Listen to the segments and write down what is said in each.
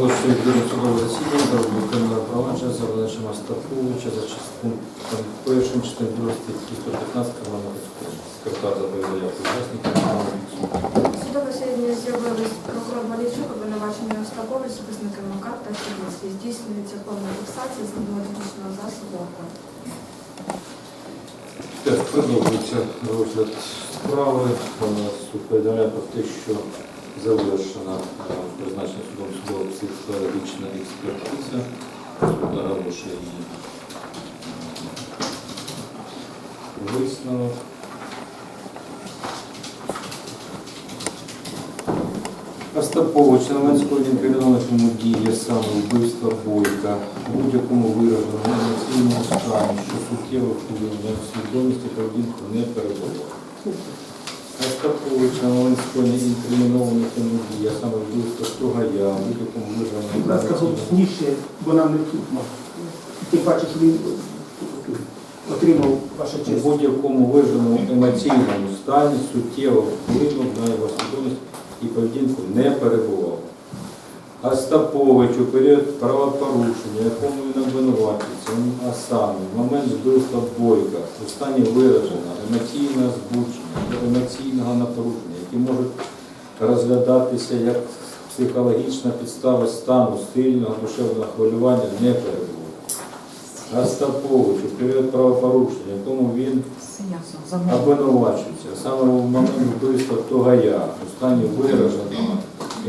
Оголошую судове засідання за виконання провадження за Владимиром Остаповича за частиною першим частиною другої статті 115 Кримінального кодексу. Секретар заповідає учасників судового. Судове засідання з'явились прокурор Малійчук, обвинувачений Остапович, захисник адвокат та Хмельницький. Здійснюється повна фіксація з технічного засобу. Так, продовжується розгляд справи. У нас суд повідомляє про те, що завершена е, призначена судом судова психологічна експертиза. Суд оголошує її висновок. Остапович на Ленського інкримінованому діє саме вбивство Бойка у будь-якому вираженому емоційному стані, що суттєво впливає на свідомість і поведінку не перебуває. Остапович на Ленського інкримінованому діє саме вбивство Стругая у будь-якому вираженому Будь ласка, голосніше, бо нам не чутно. Тим паче, що він отримав ваша у честь. будь-якому вираженому емоційному стані суттєво вплинув на його свідомість і поведінку не перебував. Остапович у період правопорушення, якому він обвинувачується, а саме в момент вбивства Бойка у стані вираженого емоційного збудження, емоційного напруження, які можуть розглядатися як психологічна підстава стану сильного душевного хвилювання, не перебував. Остапович у період правопорушення, якому він обвинувачується саме в момент вбивства Тогая у стані вираженого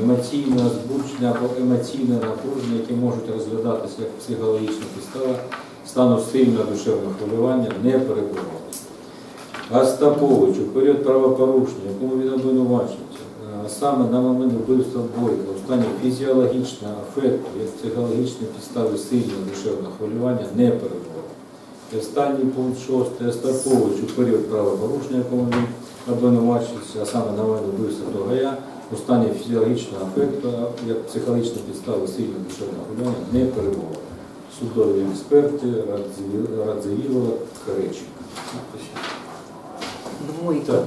емоційного збудження або емоційного напруження, які можуть розглядатися як психологічна підстава стану сильного душевного хвилювання, не перебував. Остапович у період правопорушення, якому він обвинувачується, а саме на момент вбивства Бойка у стані фізіологічного афекту, як психологічні підстави сильного душевного хвилювання, не перебував. І останній пункт 6. Остапович у період правопорушення, якому він обвинувачується, а саме на момент вбивства Тогая, у стані фізіологічного афекту, як психологічні підстави сильного душевного хвилювання, не перебував. Судові експерти Радзивіл- Радзивілова, Кареченко. Так.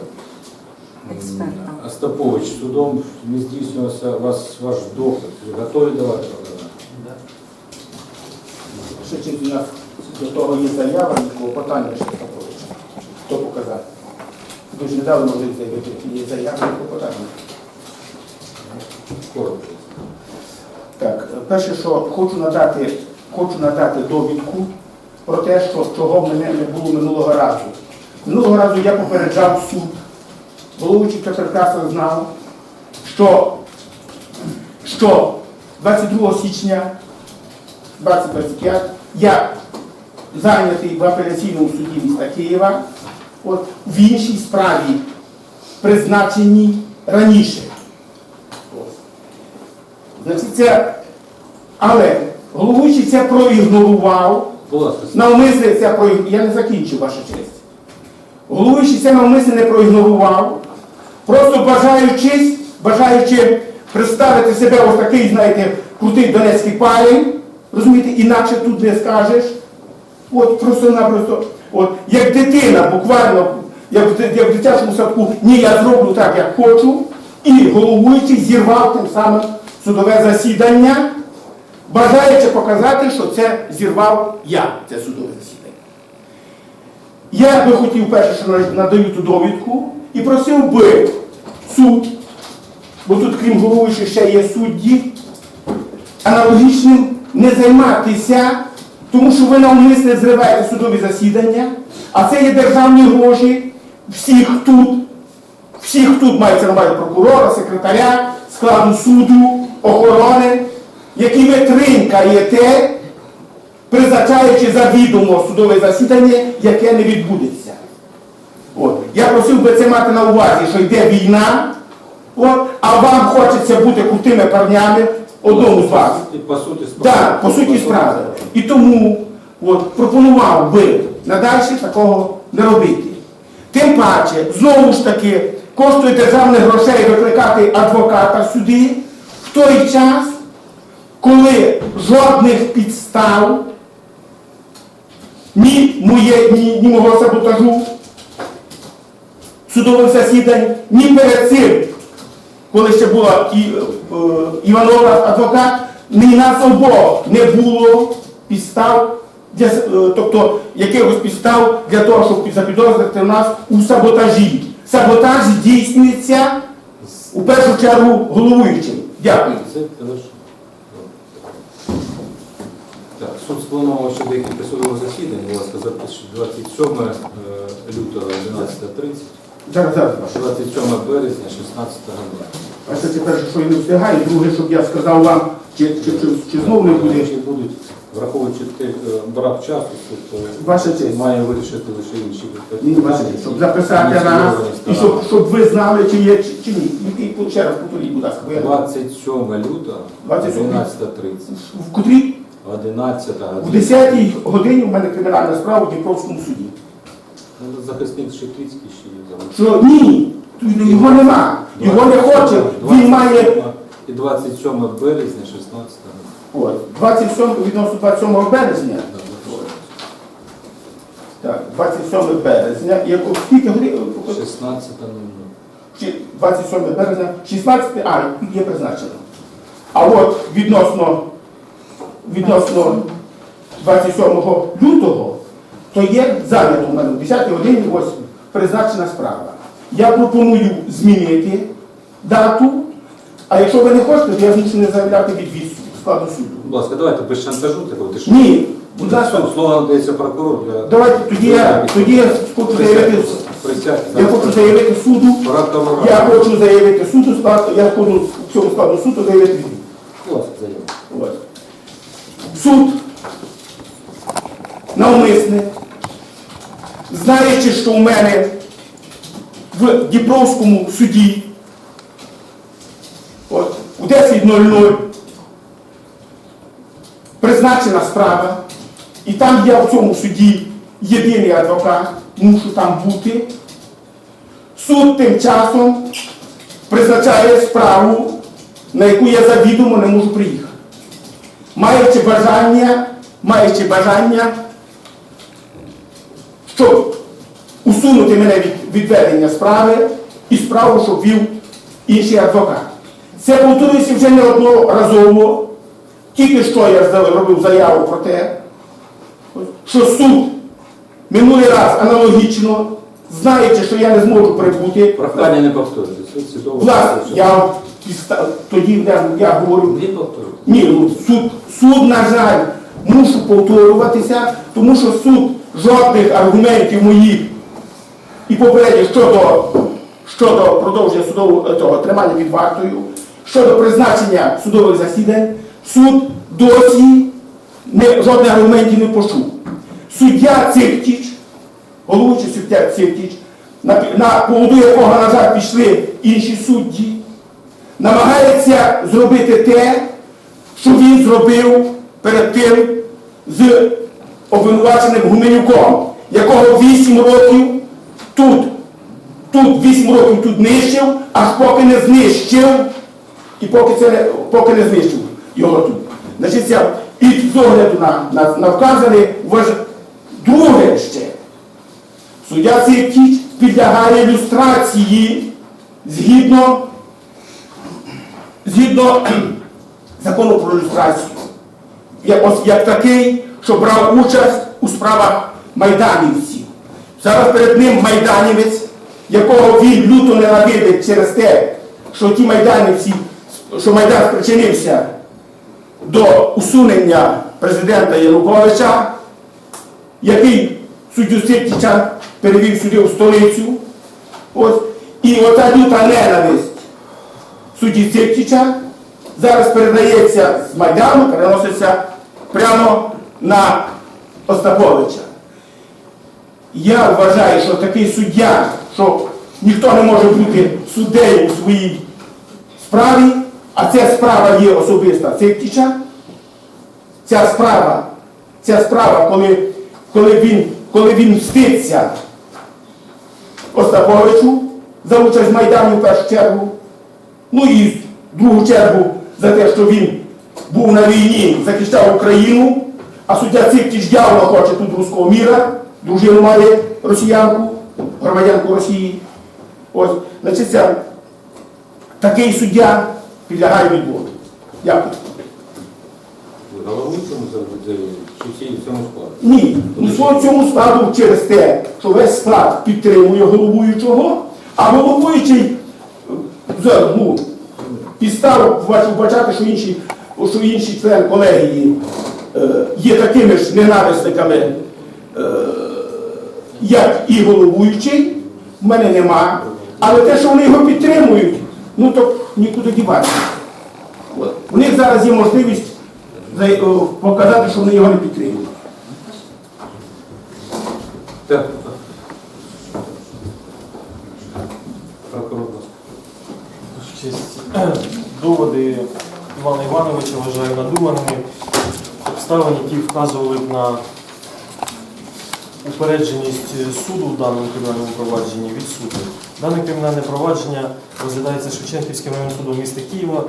Остапович, судом не здійснювався вас, ваш допит. Ви готові давати показання? Ще у нас до того є заява, нікого питання ще Стаповича. Хто показати? Ви ж не дали можливість заявити, є заява, нікого питання. Коротко. Так, перше, що хочу надати, хочу надати довідку про те, що чого в мене не було минулого разу. Минулого разу я попереджав суд. Головуючий це прекрасно знав, що, що 22 січня 2025 я зайнятий в апеляційному суді міста Києва, от, в іншій справі, призначеній раніше. Значить, це, але головуючий це проігнорував, навмисне це проігнорував. Я не закінчив ваша честь. Головуючий це навмисне не проігнорував, просто бажаючись, бажаючи представити себе ось такий, знаєте, крутий донецький парень, розумієте, інакше тут не скажеш. От просто-напросто, от як дитина, буквально, як, як в дитячому садку, ні, я зроблю так, як хочу, і головуючий зірвав тим самим судове засідання, бажаючи показати, що це зірвав я, це судове засідання. Я би хотів перше, що надаю ту довідку, і просив би суд, бо тут, крім головуючих, ще є судді, аналогічним не займатися, тому що ви навмисне зриваєте судові засідання, а це є державні гроші всіх тут, всіх тут мається увазі прокурора, секретаря, складу суду, охорони, які ви тринькаєте, призначаючи завідомо судове засідання, яке не відбудеться. От. Я просив би це мати на увазі, що йде війна, от, а вам хочеться бути крутими парнями одному з вас. По суті справи. Так, по суті справи. І тому от, пропонував би надалі такого не робити. Тим паче, знову ж таки, коштує державних грошей викликати адвоката сюди в той час, коли жодних підстав ні, моє, ні, ні мого саботажу судових засідань, ні перед цим, коли ще була і, е, Іванова адвокат, ні нас обох не було підстав, для, е, тобто якихось підстав для того, щоб запідозрити нас у саботажі. Саботаж здійснюється у першу чергу головуючим. Дякую. Це хорошо. Так, суд спланував ще декілька судових засідань, будь ласка, запишіть 27 е, лютого 11.30, Зараз, зараз, 27 березня 16 година. А це перше, що я не встигаю, друге, щоб я сказав вам, чи, чи, чи, чи знову не буде. Якщо будуть, враховуючи те, е, брак часу, то Ваша честь. має вирішити лише інші Ні, ваша честь, щоб записати раз, і щоб, щоб ви знали, чи є, чи, чи ні. І ще раз повторіть, будь ласка. бо я- 27 лютого 27. 12.30. В котрій? 11 В година. 10 годині в мене кримінальна справа в Дніпровському суді. Ну, Захисник Шептицький ще є. Що ні, його нема, його не хоче, він має І 27 березня 16 от, 27, відносно 27 березня. Так, 27 березня, і яку- скільки годин? 16 Чи 27 березня, 16, а, є призначено. А от відносно, відносно 27 лютого, то є зайнято в мене в 10 годині ось призначена справа. Я пропоную змінити дату, а якщо ви не хочете, то я змушений заявляти відвід складу суду. Будь ласка, давайте без шантажу такого. Ти ж- Ні, будь ласка, Слово надається прокурор для... давайте тоді я, тоді я хочу заявити, Присядьте. я хочу заявити суду. Прокурор. Я хочу заявити суду склад, я хочу в цьому складу суду заявити. Будь ласка, заяву. Ось. Суд навмисне, знаючи, що у мене в Дніпровському суді от, у 10.00 призначена справа, і там я в цьому суді єдиний адвокат, мушу там бути. Суд тим часом призначає справу, на яку я завідомо не можу приїхати. Маючи бажання, маючи бажання, щоб усунути мене від відведення справи і справу, щоб вів інший адвокат. Це повторюється вже неодноразово. Тільки що я зробив заяву про те, що суд минулий раз аналогічно, знаючи, що я не зможу прибути, Прохання не повторюйте. Власне, я тоді я, я говорю, ні, ну, суд, суд, на жаль, мушу повторюватися, тому що суд жодних аргументів моїх і попередніх щодо, щодо продовження судового е, того, тримання під вартою, щодо призначення судових засідань, суд досі не, жодних аргументів не почув. Суддя Циртіч, головуючий суддя Циртіч, на, на поводу якого, на жаль, пішли інші судді, намагається зробити те, що він зробив перед тим з обвинуваченим Гуменюком, якого 8 років тут, тут 8 років тут нищив, аж поки не знищив, і поки, це не, поки не знищив його тут. Значить, і з огляду на, на, на вказане, друге ще, суддя Циркіч підлягає люстрації згідно згідно закону про люстрацію, як, як такий, що брав участь у справах майданівців. Зараз перед ним майданівець, якого він люто ненавидить через те, що ті майданівці, що Майдан спричинився до усунення президента Януковича, який суддю Сиртіча перевів сюди в столицю. Ось. І ота люта ненависть судді Сиртіча зараз передається з Майдану, переноситься прямо на Остаповича. Я вважаю, що такий суддя, що ніхто не може бути суддею у своїй справі, а ця справа є особиста Сиртіча, ця справа, ця справа, коли, коли, він, коли він мститься Остаповичу за участь в Майдані в першу чергу, Ну і в другу чергу за те, що він був на війні, захищав Україну, а суддя Ципкіч явно хоче тут руського міра, дружину має росіянку, громадянку Росії. Ось, значить, ця- такий суддя підлягає відбору. Дякую. Цьому складі? Ні, у цьому складу через те, що весь склад підтримує головуючого, а головуючий е, ну, підстав вбачати, що інші, що інші члени колегії е, є такими ж ненависниками, е, як і головуючий, в мене нема. Але те, що вони його підтримують, ну то нікуди діватися. У них зараз є можливість показати, що вони його не підтримують. Так. Честь. Доводи Івана Івановича вважаю надуманими. Обставини, які вказували б на упередженість суду в даному кримінальному провадженні відсутні. Дане кримінальне провадження розглядається Шевченківським районним судом міста Києва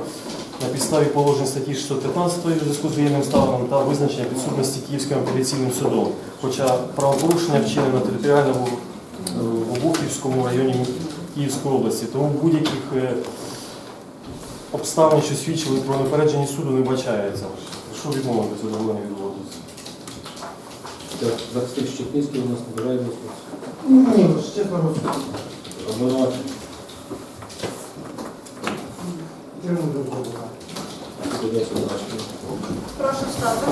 на підставі положень статті 615 у зв'язку з воєнним станом та визначення підсудності Київським апеляційним судом. Хоча правопорушення вчинено територіально в в Обухівському районі Київської області, тому будь-яких е, обставин, що свідчили про непередженість суду, не вбачається. Що відмовити задоволення відводиться? Так, захисник Щепницький у нас набирає виступ. Ні, чесно говоря. Обвинувачення. Суддя Сидорчук. Прошу стати.